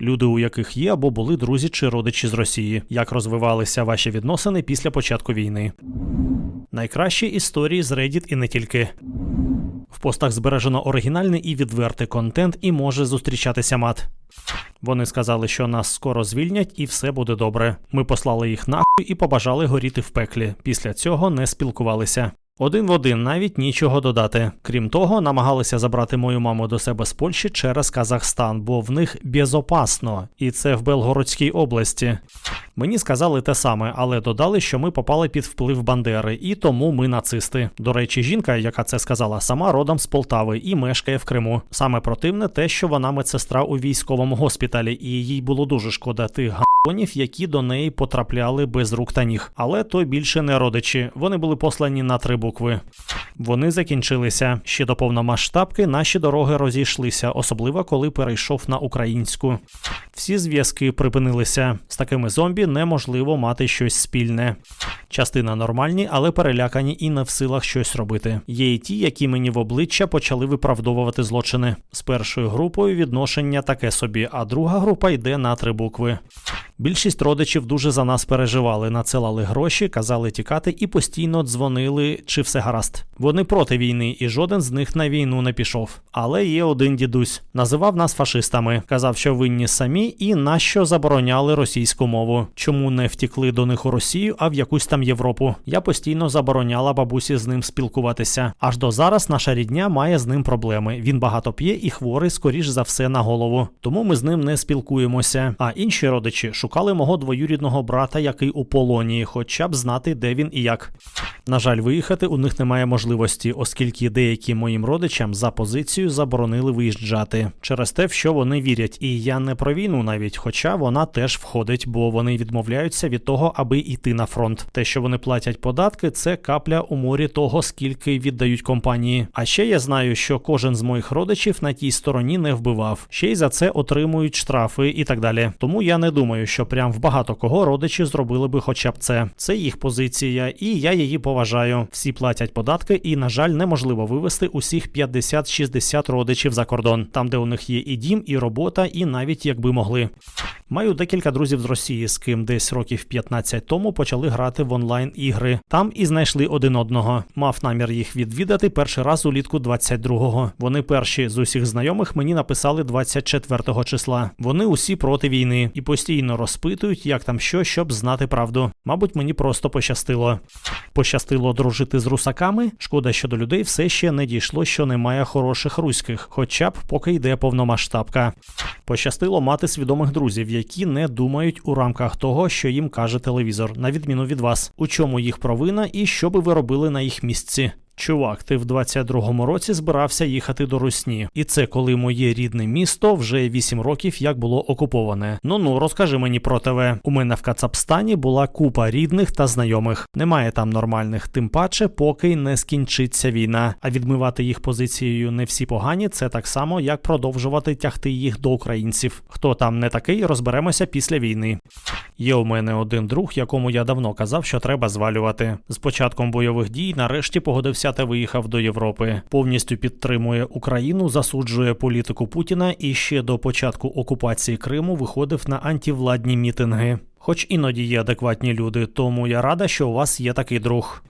люди, у яких є або були друзі чи родичі з Росії, як розвивалися ваші відносини після початку війни. Найкращі історії з Reddit і не тільки. В постах збережено оригінальний і відвертий контент і може зустрічатися мат. Вони сказали, що нас скоро звільнять і все буде добре. Ми послали їх нахуй і побажали горіти в пеклі. Після цього не спілкувалися. Один в один, навіть нічого додати. Крім того, намагалися забрати мою маму до себе з Польщі через Казахстан, бо в них безопасно, і це в Белгородській області. Мені сказали те саме, але додали, що ми попали під вплив Бандери, і тому ми нацисти. До речі, жінка, яка це сказала, сама родом з Полтави і мешкає в Криму. Саме противне те, що вона медсестра у військовому госпіталі, і їй було дуже шкода тих гандонів, які до неї потрапляли без рук та ніг. Але то більше не родичі. Вони були послані на три букви. Вони закінчилися. Ще до повномасштабки наші дороги розійшлися, особливо коли перейшов на українську. Всі зв'язки припинилися. З такими зомбі неможливо мати щось спільне. Частина нормальні, але перелякані і не в силах щось робити. Є і ті, які мені в обличчя почали виправдовувати злочини. З першою групою відношення таке собі, а друга група йде на три букви. Більшість родичів дуже за нас переживали, надсилали гроші, казали тікати і постійно дзвонили, чи все гаразд. Вони проти війни, і жоден з них на війну не пішов. Але є один дідусь, називав нас фашистами, казав, що винні самі і нащо забороняли російську мову. Чому не втікли до них у Росію, а в якусь там Європу? Я постійно забороняла бабусі з ним спілкуватися. Аж до зараз наша рідня має з ним проблеми. Він багато п'є і хворий, скоріш за все, на голову. Тому ми з ним не спілкуємося. А інші родичі шукали мого двоюрідного брата, який у полоні, хоча б знати, де він і як. На жаль, виїхати у них немає можливості, оскільки деякі моїм родичам за позицію заборонили виїжджати через те, в що вони вірять. І я не про війну навіть, хоча вона теж входить, бо вони відмовляються від того, аби йти на фронт. Те, що вони платять податки, це капля у морі того, скільки віддають компанії. А ще я знаю, що кожен з моїх родичів на тій стороні не вбивав. Ще й за це отримують штрафи і так далі. Тому я не думаю, що прям в багато кого родичі зробили би хоча б це. Це їх позиція, і я її поважаю. Всі платять податки, і, на жаль, неможливо вивести усіх 50-60 родичів за кордон, там, де у них є і дім, і робота, і навіть якби могли. Маю декілька друзів з Росії, з ким десь років 15 тому почали грати в онлайн ігри. Там і знайшли один одного. Мав намір їх відвідати перший раз улітку 22-го. Вони перші з усіх знайомих мені написали 24 го числа. Вони усі проти війни і постійно розпитують, як там що, щоб знати правду. Мабуть, мені просто пощастило. Пощастило дружити з русаками. Шкода, що до людей все ще не дійшло, що немає хороших руських, хоча б поки йде повномасштабка. Пощастило мати свідомих друзів, які не думають у рамках того, що їм каже телевізор, на відміну від вас, у чому їх провина і що би ви робили на їх місці. Чувак, ти в 22-му році збирався їхати до Русні, і це коли моє рідне місто вже 8 років як було окуповане. Ну ну розкажи мені про тебе. У мене в Кацапстані була купа рідних та знайомих. Немає там нормальних, тим паче, поки не скінчиться війна. А відмивати їх позицією не всі погані. Це так само, як продовжувати тягти їх до українців. Хто там не такий, розберемося після війни. Є у мене один друг, якому я давно казав, що треба звалювати. З початком бойових дій нарешті погодився та виїхав до Європи. Повністю підтримує Україну, засуджує політику Путіна і ще до початку окупації Криму виходив на антивладні мітинги. Хоч іноді є адекватні люди, тому я рада, що у вас є такий друг.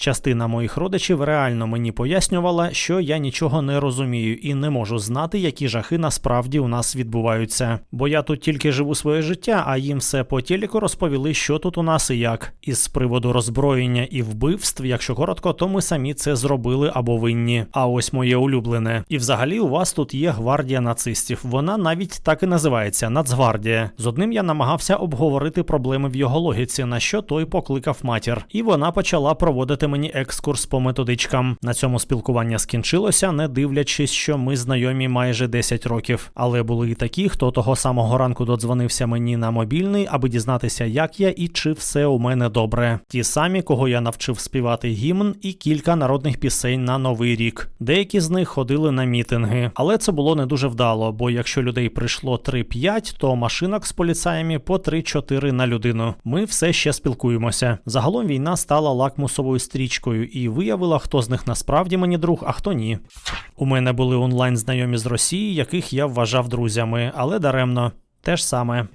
Частина моїх родичів реально мені пояснювала, що я нічого не розумію і не можу знати, які жахи насправді у нас відбуваються. Бо я тут тільки живу своє життя, а їм все по телеку розповіли, що тут у нас і як. Із приводу роззброєння і вбивств, якщо коротко, то ми самі це зробили або винні. А ось моє улюблене. І взагалі у вас тут є гвардія нацистів. Вона навіть так і називається Нацгвардія. З одним я намагався обговорити проблеми в його логіці, на що той покликав матір, і вона почала проводити мені екскурс по методичкам. На цьому спілкування скінчилося, не дивлячись, що ми знайомі майже 10 років. Але були і такі, хто того самого ранку додзвонився мені на мобільний, аби дізнатися, як я і чи все у мене добре. Ті самі, кого я навчив співати гімн і кілька народних пісень на новий рік. Деякі з них ходили на мітинги, але це було не дуже вдало, бо якщо людей прийшло 3-5, то машинок з поліцаями по 3-4 на людину. Ми все ще спілкуємося. Загалом війна стала лакмусовою стрічкою і виявила, хто з них насправді мені друг, а хто ні. У мене були онлайн знайомі з Росії, яких я вважав друзями, але даремно. Те ж саме.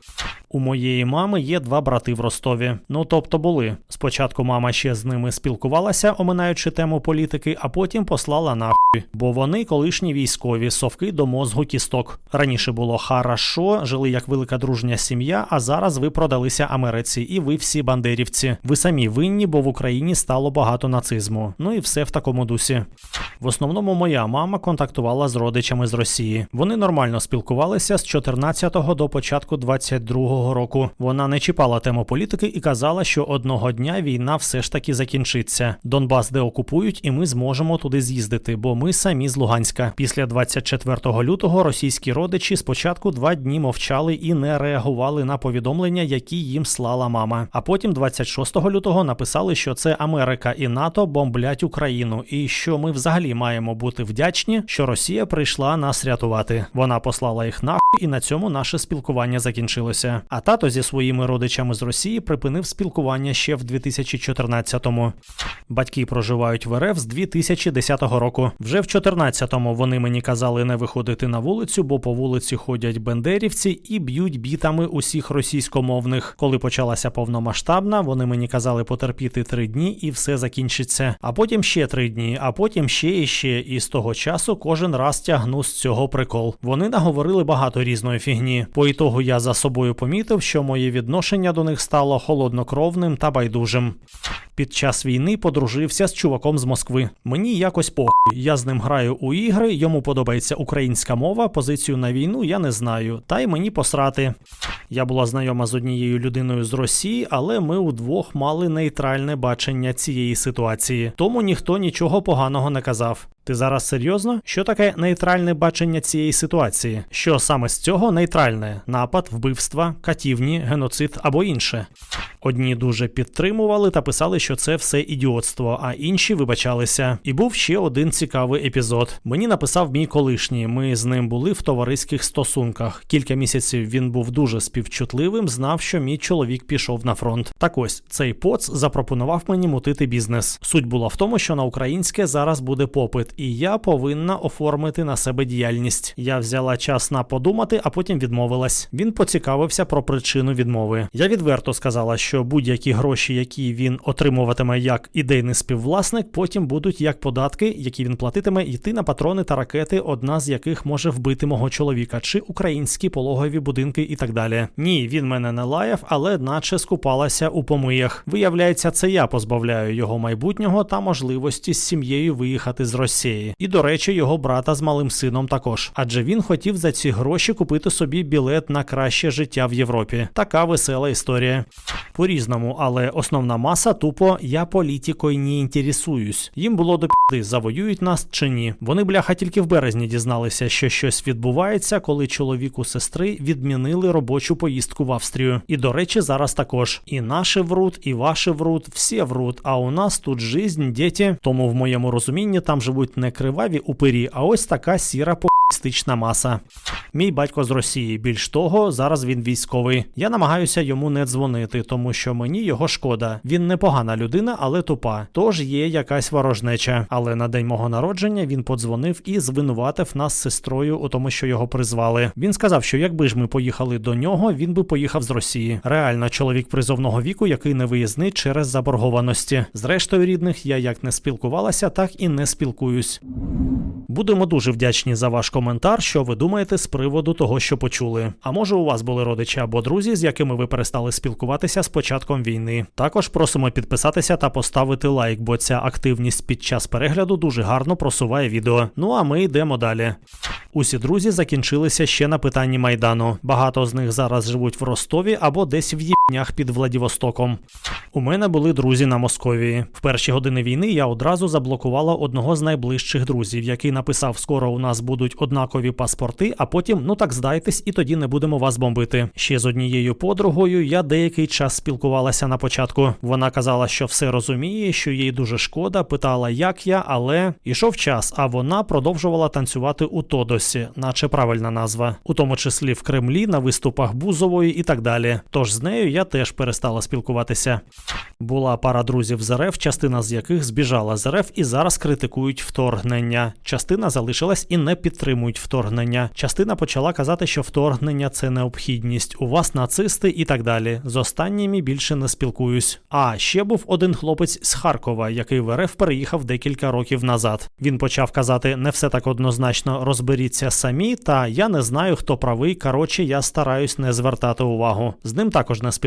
У моєї мами є два брати в Ростові. Ну тобто були. Спочатку мама ще з ними спілкувалася, оминаючи тему політики, а потім послала нахуй. Бо вони колишні військові, совки до мозгу кісток. Раніше було хорошо, жили як велика дружня сім'я, а зараз ви продалися Америці, і ви всі бандерівці. Ви самі винні, бо в Україні стало багато нацизму. Ну і все в такому дусі. В основному моя мама контактувала з родичами з Росії. Вони нормально спілкувалися з 14-го до початку 22-го року. Вона не чіпала тему політики і казала, що одного дня війна все ж таки закінчиться. Донбас де окупують, і ми зможемо туди з'їздити, бо ми самі з Луганська. Після 24 лютого російські родичі спочатку два дні мовчали і не реагували на повідомлення, які їм слала мама. А потім, 26 лютого, написали, що це Америка і НАТО бомблять Україну, і що ми взагалі маємо бути вдячні, що Росія прийшла нас рятувати. Вона послала їх нахуй, і на цьому наше спілкування закінчилося. А тато зі своїми родичами з Росії припинив спілкування ще в 2014-му. Батьки проживають в РФ з 2010 року. Вже в 2014-му вони мені казали не виходити на вулицю, бо по вулиці ходять бендерівці і б'ють бітами усіх російськомовних. Коли почалася повномасштабна, вони мені казали потерпіти три дні і все закінчиться. А потім ще три дні, а потім ще і ще. І з того часу кожен раз тягну з цього прикол. Вони наговорили багато різної фігні. По ітогу я за собою помітив, що моє відношення до них стало холоднокровним та байдужим. Під час війни подружився з чуваком з Москви. Мені якось похуй. Я з ним граю у ігри, йому подобається українська мова, позицію на війну я не знаю. Та й мені посрати. Я була знайома з однією людиною з Росії, але ми удвох мали нейтральне бачення цієї ситуації. Тому ніхто нічого поганого не казав. Ти зараз серйозно? Що таке нейтральне бачення цієї ситуації? Що саме з цього нейтральне? Напад, вбивства, катівні, геноцид або інше? Одні дуже підтримували та писали, що це все ідіотство, а інші вибачалися. І був ще один цікавий епізод. Мені написав мій колишній. Ми з ним були в товариських стосунках. Кілька місяців він був дуже співчутливим, знав, що мій чоловік пішов на фронт. Так ось цей поц запропонував мені мутити бізнес. Суть була в тому, що на українське зараз буде попит, і я повинна оформити на себе діяльність. Я взяла час на подумати, а потім відмовилась. Він поцікавився про причину відмови. Я відверто сказала, що будь-які гроші, які він отримуватиме як ідейний співвласник, потім будуть як податки, які він платитиме, йти на патрони та ракети, одна з яких може вбити мого чоловіка, чи українські пологові будинки і так далі. Ні, він мене не лаяв, але наче скупалася у помиях. Виявляється, це я позбавляю його майбутнього та можливості з сім'єю виїхати з Росії. І до речі, його брата з малим сином також. Адже він хотів за ці гроші купити собі білет на краще життя в Європі. Така весела історія. По-різному, але основна маса тупо я політикою не інтересуюсь. Їм було до п'яти, завоюють нас чи ні. Вони бляха тільки в березні дізналися, що щось відбувається, коли чоловіку сестри відмінили робочу поїздку в Австрію. І до речі, зараз також. І наші врут, і ваші врут, всі врут. А у нас тут жизнь, діти. Тому в моєму розумінні там живуть не криваві упирі, а ось така сіра по***стична маса. Мій батько з Росії. Більш того, зараз він військовий. Я намагаюся йому не дзвонити, тому що мені його шкода. Він непогана людина, але тупа. Тож є якась ворожнеча. Але на день мого народження він подзвонив і звинуватив нас з сестрою у тому, що його призвали. Він сказав, що якби ж ми поїхали до нього, він би поїхав з Росії. Реально, чоловік призовного віку, який не виїзний через заборгованості. Зрештою, рідних я як не спілкувалася, так і не спілкуюсь. Будемо дуже вдячні за ваш коментар, що ви думаєте з приводу того, що почули. А може, у вас були родичі або друзі, з якими ви перестали спілкуватися з початком війни. Також просимо підписатися та поставити лайк, бо ця активність під час перегляду дуже гарно просуває відео. Ну а ми йдемо далі. Усі друзі закінчилися ще на питанні майдану. Багато з них зараз живуть в Ростові або десь в їбнях під Владивостоком. У мене були друзі на Московії. В перші години війни я одразу заблокувала одного з найближчих друзів, який написав: скоро у нас будуть однакові паспорти, а потім ну так здайтесь, і тоді не будемо вас бомбити. Ще з однією подругою я деякий час спілкувалася на початку. Вона казала, що все розуміє, що їй дуже шкода, питала, як я, але ішов час, а вона продовжувала танцювати у Тодосі, наче правильна назва, у тому числі в Кремлі, на виступах Бузової і так далі. Тож з нею я теж перестала спілкуватися. Була пара друзів з РФ, частина з яких збіжала з РФ і зараз критикують вторгнення. Частина залишилась і не підтримують вторгнення. Частина почала казати, що вторгнення це необхідність. У вас нацисти і так далі. З останніми більше не спілкуюсь. А ще був один хлопець з Харкова, який в РФ переїхав декілька років назад. Він почав казати: не все так однозначно, розберіться самі. Та я не знаю, хто правий. Коротше, я стараюсь не звертати увагу. З ним також не спілкуюсь.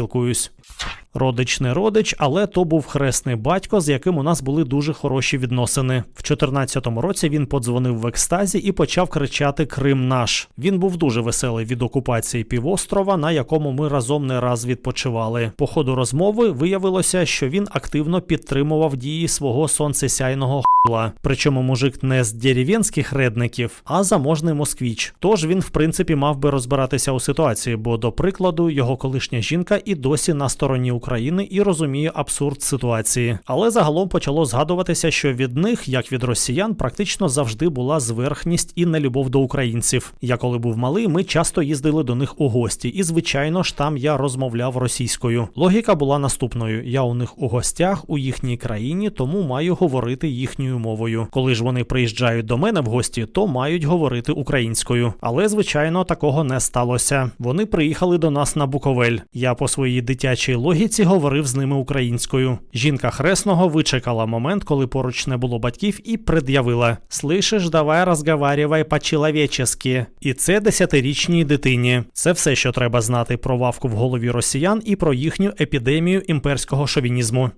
Родич не родич, але то був хресний батько, з яким у нас були дуже хороші відносини. В 14-му році він подзвонив в екстазі і почав кричати Крим наш. Він був дуже веселий від окупації півострова, на якому ми разом не раз відпочивали. По ходу розмови виявилося, що він активно підтримував дії свого сонцесяйного хула. Причому мужик не з дерев'янських редників, а заможний москвіч. Тож він, в принципі, мав би розбиратися у ситуації, бо, до прикладу, його колишня жінка і досі на стороні України і розуміє абсурд ситуації. Але загалом почало згадуватися, що від них, як від росіян, практично завжди була зверхність і нелюбов до українців. Я коли був малий, ми часто їздили до них у гості, і звичайно ж там я розмовляв російською. Логіка була наступною: я у них у гостях у їхній країні, тому маю говорити їхньою мовою. Коли ж вони приїжджають до мене в гості, то мають говорити українською. Але звичайно такого не сталося. Вони приїхали до нас на Буковель. Я по своїй дитячій логіці говорив з ними українською. Жінка хресного вичекала момент, коли поруч не було батьків, і пред'явила: Слышиш, давай розговарювай по-чоловічески. І це десятирічній дитині. Це все, що треба знати про вавку в голові росіян і про їхню епідемію імперського шовінізму.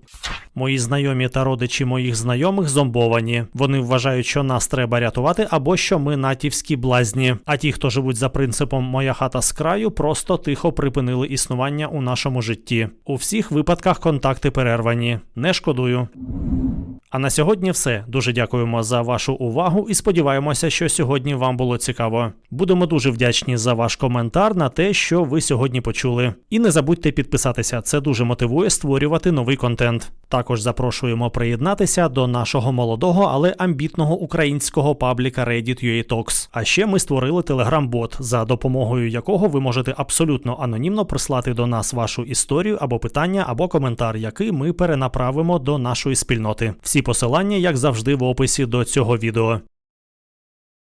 Мої знайомі та родичі моїх знайомих зомбовані. Вони вважають, що нас треба рятувати або що ми натівські блазні. А ті, хто живуть за принципом Моя хата з краю, просто тихо припинили існування у нашому житті. У всіх випадках контакти перервані. Не шкодую. А на сьогодні все. Дуже дякуємо за вашу увагу і сподіваємося, що сьогодні вам було цікаво. Будемо дуже вдячні за ваш коментар на те, що ви сьогодні почули. І не забудьте підписатися, це дуже мотивує створювати новий контент. Також запрошуємо приєднатися до нашого молодого, але амбітного українського пабліка Reddit Talks. А ще ми створили телеграм-бот, за допомогою якого ви можете абсолютно анонімно прислати до нас вашу історію або питання, або коментар, який ми перенаправимо до нашої спільноти. Всі посилання, як завжди, в описі до цього відео.